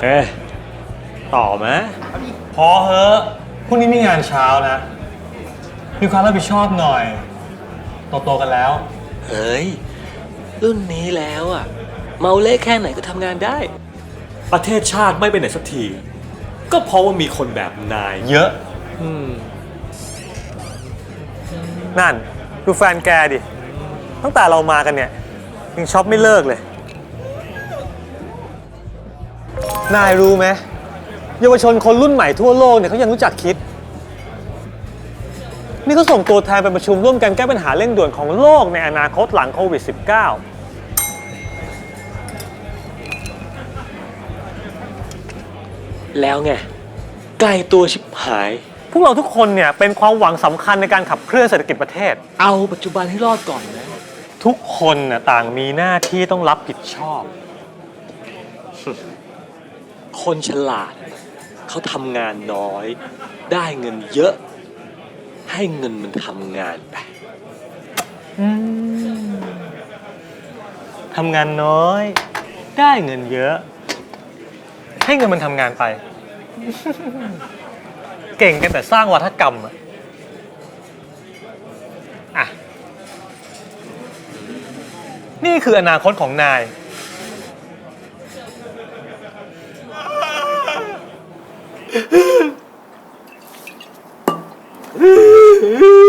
เฮ้ต่อไหมพอเหอะพรุ่งนี้มีงานเช้านะ มีความรับผิดชอบหน่อย โตๆกันแล้ว เฮ้ย รุ่นนี้แล้วอะเมาเละแค่ไหนก็ทำงานได้ ประเทศชาติไม่ไปไหนสักที ก็เพราะว่ามีคนแบบนาย เยอะ นั่น ดูแฟนแกดิ ตั้งแต่เรามากันเนี่ยยังช็อปไม่เลิกเลย นายรู้ไหมเยาวชนคนรุ่นใหม่ทั่วโลกเนี่ยเขายังรู้จักคิด นี่เขาส่งตัวแทนไปประชุมร่วมกันแก้ปัญหาเร่งด่วนของโลกในอนาคตหลังโควิด -19 แล้วไงไกลตัวชิบหาย พวกเราทุกคนเนี่ยเป็นความหวังสำคัญในการขับเคลื่อนเศรษฐกิจประเทศ เอาปัจจุบันให้รอดก่อนนะ ทุกคนน่ะต่างมีหน้าที่ต้องรับผิดชอบ คนฉลาด เขาทำงานน้อย ได้เงินเยอะ ให้เงินมันทำงานไปทำงานน้อย ได้เงินเยอะ ให้เงินมันทำงานไป เก่งกันแต่สร้างวัฒกรรมอะอะ นี่คืออนาคตของนายเ